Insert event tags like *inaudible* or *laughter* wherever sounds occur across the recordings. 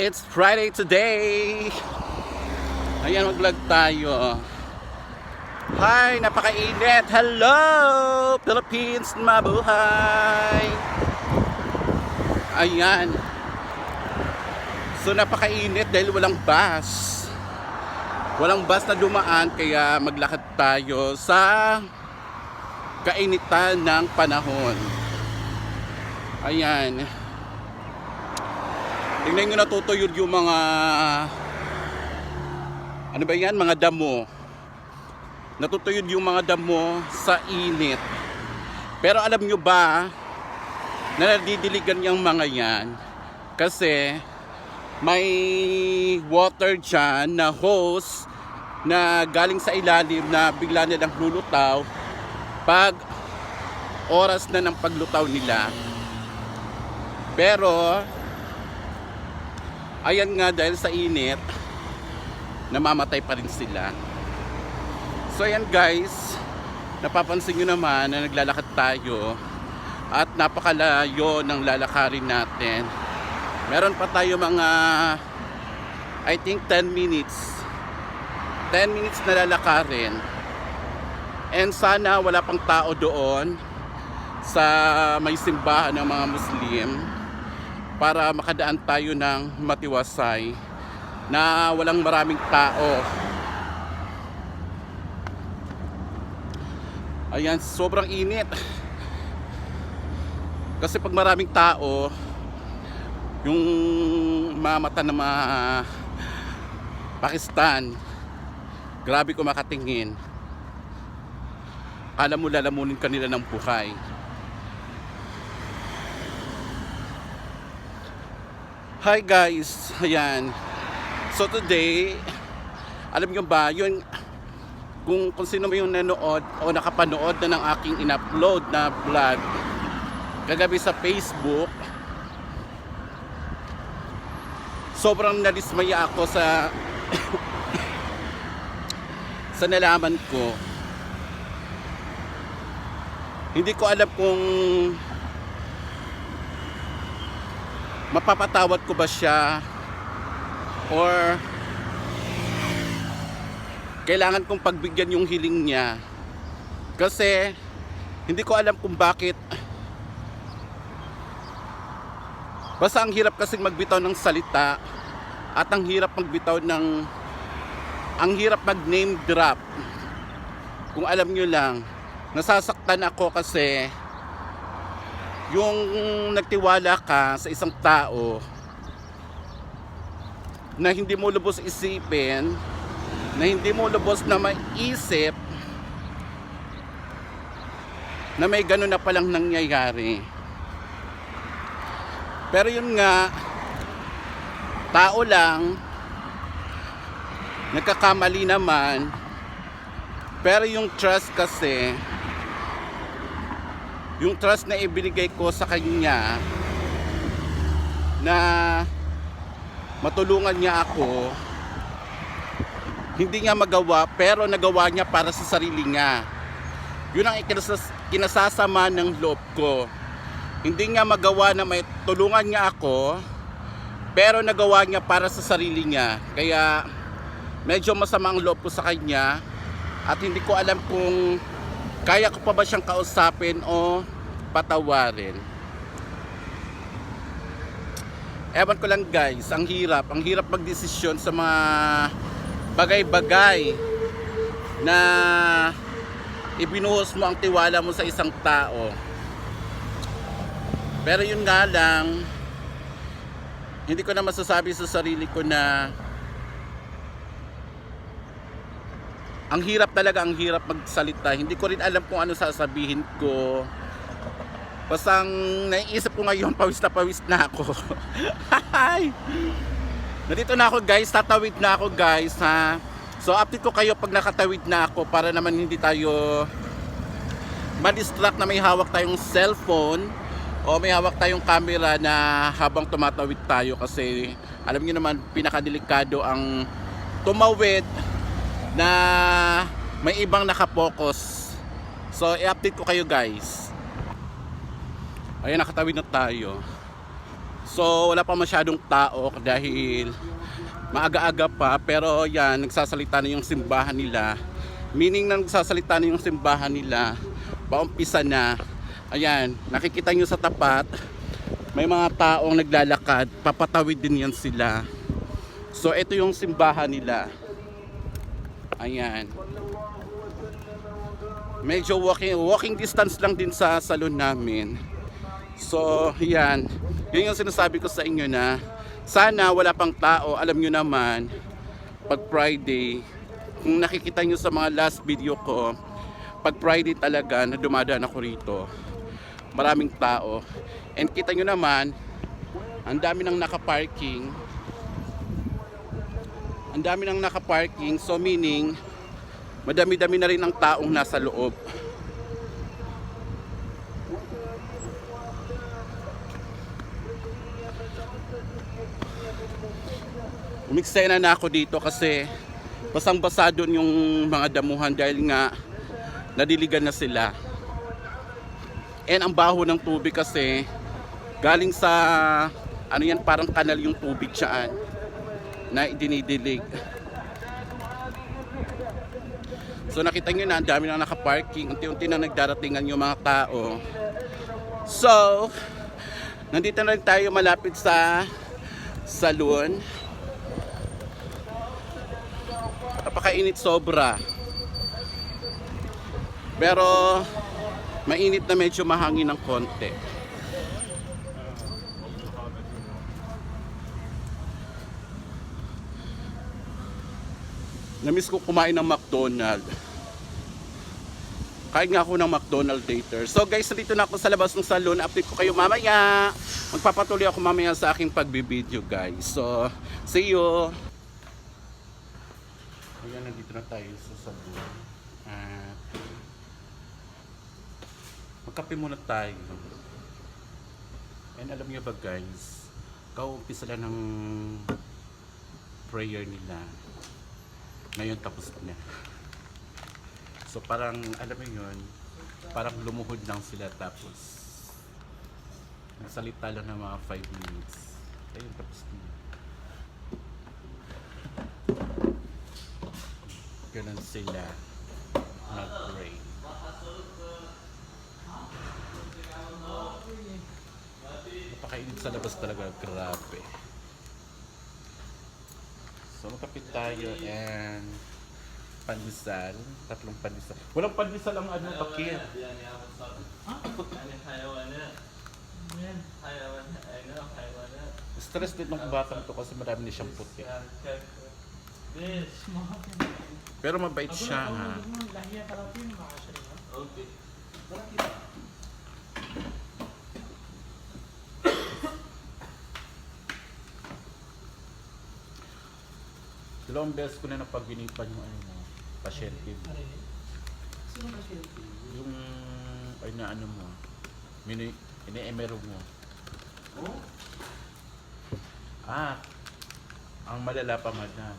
It's Friday today. Ayan, mag-vlog tayo. Hi, napakainit. Hello, Philippines, mabuhay. Ayan. So, napakainit dahil walang bus. Walang bus na dumaan, kaya maglakad tayo sa kainitan ng panahon. Ayan. Tingnan nyo natutuyod yung mga ano ba yan? Mga damo. Natutuyod yung mga damo sa init. Pero alam nyo ba na nadidiligan yung mga yan kasi may water dyan na hose na galing sa ilalim na bigla nilang lulutaw pag oras na ng paglutaw nila. Pero ayan nga dahil sa init namamatay pa rin sila. So ayan guys, napapansin nyo naman na naglalakad tayo at napakalayo ng lalakarin natin. Meron pa tayo mga I think 10 minutes 10 minutes na lalakarin and sana wala pang tao doon sa may simbahan ng mga Muslim para makadaan tayo ng matiwasay na walang maraming tao. Ayan, sobrang init. Kasi pag maraming tao, yung mamata ng mga Pakistan, grabe ko makatingin. Kala mo lalamunin kanila ng buhay. Hi guys, ayan. So today, alam nyo ba, yun, kung, kung sino may yung nanood o nakapanood na ng aking in-upload na vlog kagabi sa Facebook, sobrang nadismaya ako sa *coughs* sa nalaman ko. Hindi ko alam kung mapapatawad ko ba siya? Or kailangan kong pagbigyan yung hiling niya? Kasi hindi ko alam kung bakit. Basta ang hirap kasing magbitaw ng salita at ang hirap magbitaw ng ang hirap mag name drop. Kung alam nyo lang nasasaktan ako kasi yung nagtiwala ka sa isang tao na hindi mo lubos isipin, na hindi mo lubos na maisip na may ganun na palang nangyayari. Pero yun nga, tao lang, nagkakamali naman, pero yung trust kasi, yung trust na ibinigay ko sa kanya na matulungan niya ako hindi niya magawa pero nagawa niya para sa sarili niya. Yun ang ikinasas, kinasasama ng loob ko. Hindi niya magawa na may tulungan niya ako pero nagawa niya para sa sarili niya. Kaya medyo masama ang loob ko sa kanya at hindi ko alam kung kaya ko pa ba siyang kausapin o patawarin? Ewan ko lang guys, ang hirap. Ang hirap magdesisyon sa mga bagay-bagay na ibinuhos mo ang tiwala mo sa isang tao. Pero yun nga lang, hindi ko na masasabi sa sarili ko na ang hirap talaga, ang hirap magsalita. Hindi ko rin alam kung ano sasabihin ko. Basta naiisip ko ngayon, *laughs* pawis na pawis na ako. *laughs* Hi! Nandito na ako guys, tatawid na ako guys ha. So update ko kayo pag nakatawid na ako para naman hindi tayo ma-distract na may hawak tayong cellphone o may hawak tayong camera na habang tumatawid tayo kasi alam niyo naman pinakadelikado ang tumawid na may ibang nakapokus. So, i-update ko kayo guys. Ayan, nakatawid na tayo. So wala pa masyadong tao dahil maaga-aga pa pero yan nagsasalita na yung simbahan nila. Meaning na nagsasalita na yung simbahan nila. Paumpisa na. Ayan, nakikita nyo sa tapat may mga taong naglalakad, papatawid din yan sila. So ito yung simbahan nila. Ayan. Medyo walking walking distance lang din sa salon namin. So, yan. Yun yung sinasabi ko sa inyo na sana wala pang tao. Alam nyo naman, pag Friday, kung nakikita nyo sa mga last video ko, pag Friday talaga na dumadaan ako rito, maraming tao. And kita nyo naman, ang dami nang nakaparking. Ang dami nang nakaparking. So meaning, madami-dami na rin ang taong nasa loob. Umiksena na ako dito kasi basang-basa doon yung mga damuhan dahil nga nadiligan na sila. And ang baho ng tubig kasi galing sa ano yan parang kanal yung tubig dyan na idinidilig. So nakita nyo na ang dami na nakaparking, unti-unti na nagdaratingan yung mga tao. So, nandito na rin tayo malapit sa saloon. Napakainit sobra. Pero mainit na medyo mahangin ng konti. Namiss ko kumain ng McDonald. Kain nga ako ng McDonald later. So guys, dito na ako sa labas ng salon. Update ko kayo mamaya. Magpapatuloy ako mamaya sa aking pagbibideo guys. So, see you! Ayan, nandito na tayo sa salon. At magkape muna tayo. And alam niyo ba guys, kaumpisa lang ng prayer nila. Ngayon tapos na. So parang, alam mo yun, parang lumuhod lang sila tapos nagsalita lang ng mga 5 minutes. Ayun, tapos na. Ganun sila nag-pray. Napakainit sa labas talaga, grabe. So magkapit tayo and pandesal, tatlong pandesal. Walang pandesal ang ano, pakit. Stress din ng batang to kasi marami na siyang puti. Pero mabait siya ha. Dalawang beses ko na napaginipan yung ano mo, pasyente mo. Yung, ay na ano mo, mini, ini-emero mo. Ah, ang malala pa madam,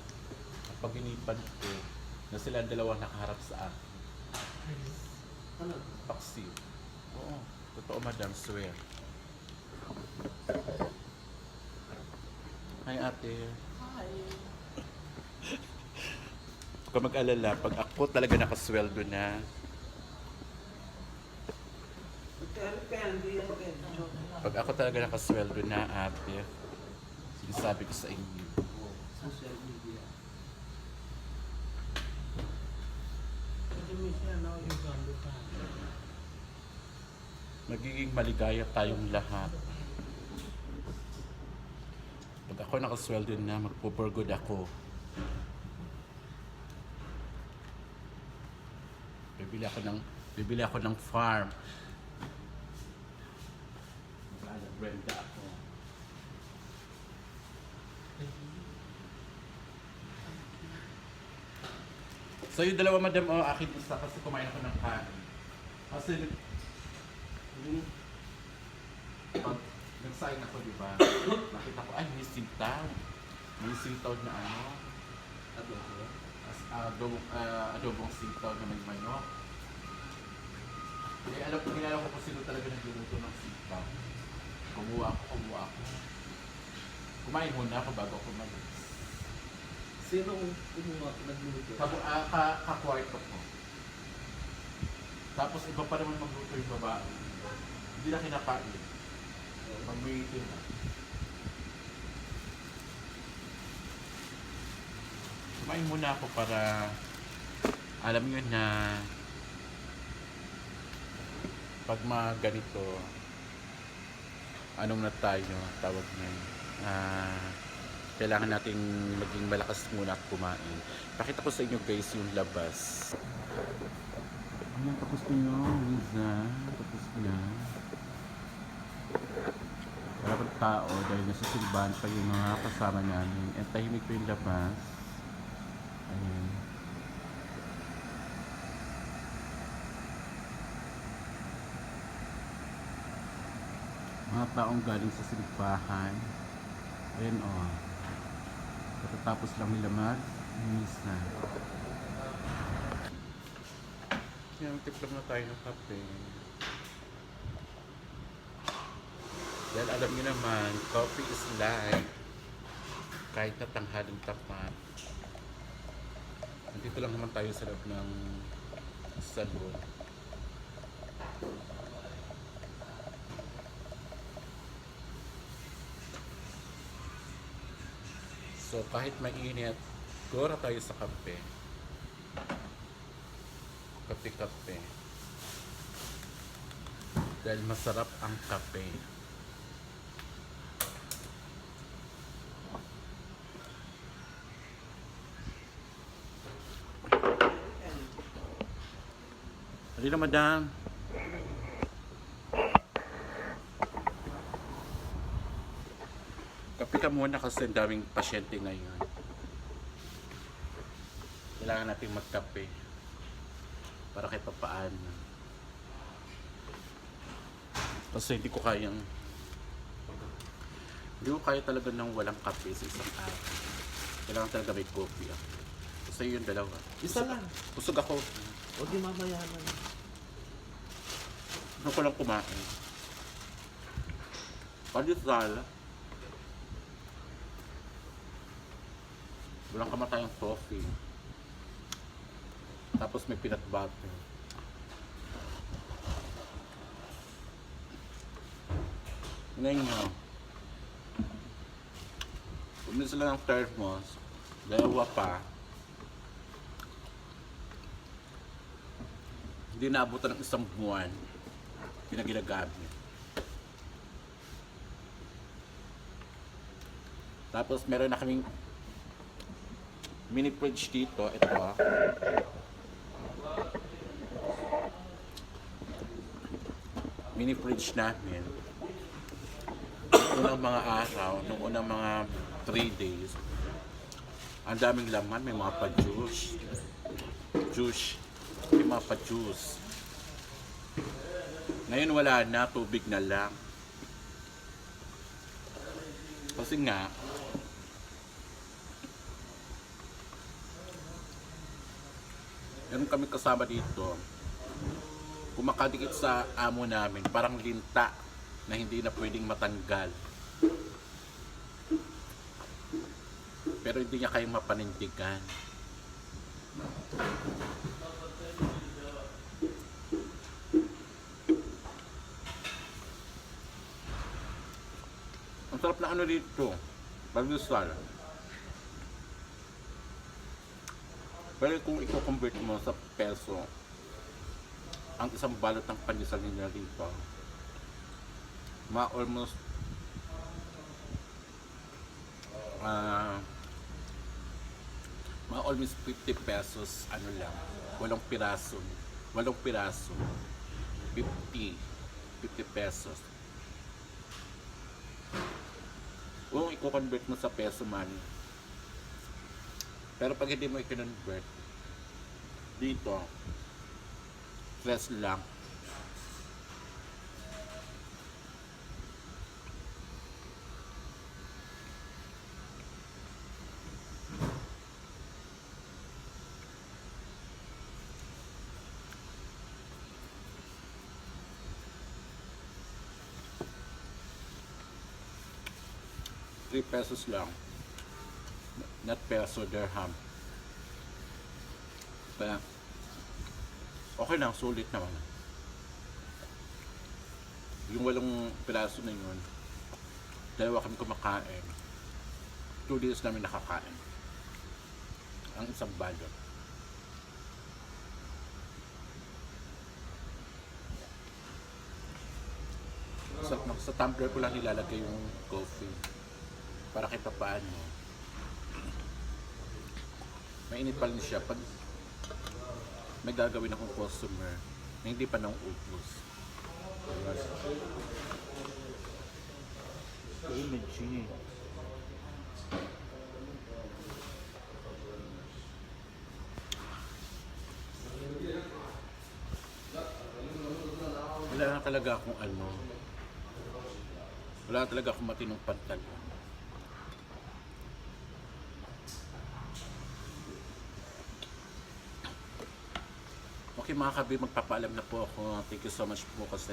napaginipan ko na sila dalawa nakaharap sa akin. Paksiw. Oo, totoo madam, swear. Hi ate. Huwag ka mag-alala, pag ako talaga nakasweldo na, pag ako talaga nakasweldo na ate, sinasabi ko sa inyo. Magiging maligaya tayong lahat. Pag ako nakasweldo na, magpupurgod ako. Bibili ako ng bibili ako ng farm. Mag-renta ako. So yung dalawa madam, oh, akin isa kasi kumain ako ng kanin. Kasi yung pag nag-sign ako, di ba? Nakita ko, ay, may sintaw. May sintaw na ano. Adobo. As, adobong, uh, adobong sintaw na may manok. Eh, alam ko, kilala ko kung sino talaga nagluluto ng sintaw. Kumuha ako, kumuha ako. Kumain muna ako bago ako umalis. Sino ang kumuha, nagluto? Kabu, ah, ka, ka-kwarto ko. Tapos iba pa naman magluto yung babae. Hindi na kinakain. Itin na. Kumain muna ako para alam yun na pag mga ganito anong na tayo tawag na yun, ah, kailangan nating maging malakas muna at kumain. Pakita ko sa inyo guys yung labas. Ayan, tapos na yun, Liza. Tapos na. Wala pang tao dahil nasa silbahan pa yung mga kasama namin. At tahimik pa yung labas. Ayan. Mga taong galing sa silbahan. Ayan o. Oh. Katatapos lang nila mag-miss na. Yan, timplang na tayo ng kape. Dahil alam niyo naman, coffee is life. Kahit na tanghaling tapat. Nandito lang naman tayo sa loob ng salon. So kahit mainit, gora tayo sa kape. Kape-kape. Dahil masarap ang kape. Halina, madam. Ka muna kasi ang daming pasyente ngayon. Kailangan natin magkape para kahit papaano. Kasi hindi ko kayang hindi ko kaya talaga ng walang kape sa isang araw. Kailangan talaga may coffee ako. Kasi yun dalawa. Isa lang. Busog ako. O di mamaya na. Ano ko lang kumain? Pandesal. Walang kamatayang coffee. Tapos may peanut butter. Ngayon nyo. Bumili sila ng thermos. Dalawa pa. Hindi naabutan ng isang buwan. Hindi na ginagamit. Tapos meron na kaming mini fridge dito. Ito. ah. Mini fridge namin. Nung unang mga araw, nung unang mga 3 days, ang daming laman, may mga pa-juice. Juice. May mga pa-juice. Ngayon wala na, tubig na lang. Kasi nga, meron kami kasama dito, kumakadikit sa amo namin, parang linta na hindi na pwedeng matanggal. Pero hindi niya kayang mapanindigan. Ang sarap na ano dito. Bagdusal. Pero kung i-convert mo sa peso, ang isang balot ng pandesal nila dito, ma almost ah ma almost 50 pesos ano lang walong piraso walong piraso 50 50 pesos. Kung i-convert mo sa peso money pero pag hindi mo i-convert, dito, stress lang. Three pesos lang. Not peso, dirham. Kaya, okay lang, sulit naman. Yung walong piraso na yun, dalawa kami kumakain. Two days namin nakakain. Ang isang balot. Sa, sa tumbler ko lang nilalagay yung coffee. Para kahit pa paano. Mainit pa rin siya pag may gagawin akong customer na hindi pa nang ubos. Image eh. Wala na talaga akong ano. Wala na talaga akong matinong pantalon. Okay mga kabi, magpapaalam na po ako. Thank you so much po kasi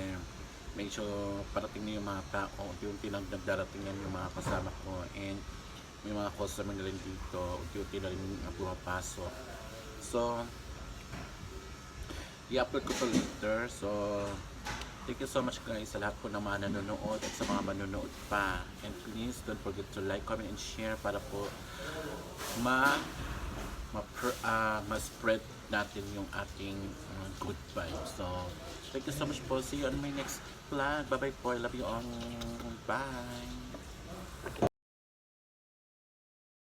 medyo parating na yung mga tao. Unti-unti nang nagdarating yan yung mga kasama ko. And may mga customer na rin dito. Unti-unti na rin ang pumapasok. So, i-upload ko to later. So, thank you so much guys sa lahat po ng mga nanonood at sa mga manonood pa. And please don't forget to like, comment, and share para po ma ma, uh, ma-spread natin yung ating good vibes. So, thank you so much po. See you on my next vlog. Bye-bye po. I love you all. Bye.